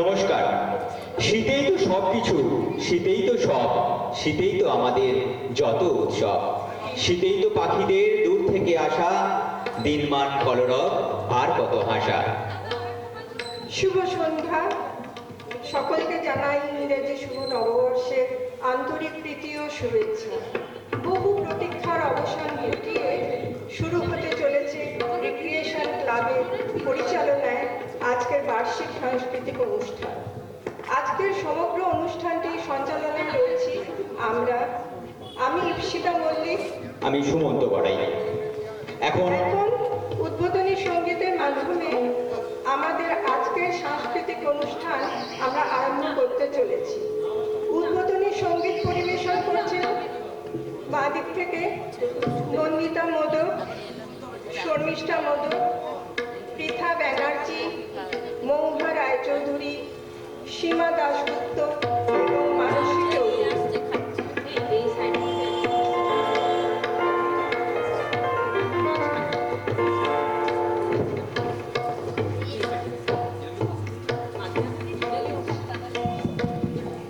নমস্কার। শীতেই তো সব কিছু শীতেই তো সব, শীতেই তো আমাদের যত উৎসব। শীতেই তো পাখিদের দূর থেকে আসা দিনমান কলরব, আর কত হাসা। শুভ সন্ধ্যা। সকলকে জানাই ইংরেজি শুভ নববর্ষের আন্তরিক প্রীতি ও শুভেচ্ছা। বহু প্রতীক্ষার অবসান ঘটিয়ে শুরু হতে চলেছে রিক্রিয়েশন ক্লাবের পরিচালনায় আজকের বার্ষিক সাংস্কৃতিক অনুষ্ঠান। আজকের সমগ্র অনুষ্ঠানটি সঞ্চালনা করেছি আমরা। আমি ইপসিতা মল্লিক। আমি সুমন্ত বড়াই এখন এখন উদ্বোধনী সঙ্গীতের মাধ্যমে আমাদের আজকের সাংস্কৃতিক অনুষ্ঠান আমরা আরম্ভ করতে চলেছি। উদ্বোধনী সংগীত পরিবেশন করছেন বাঁ দিক থেকে নন্দিতা মোদক শর্মিষ্ঠা মোদক পৃথা ব্যানার্জি সীমা দাশগুপ্ত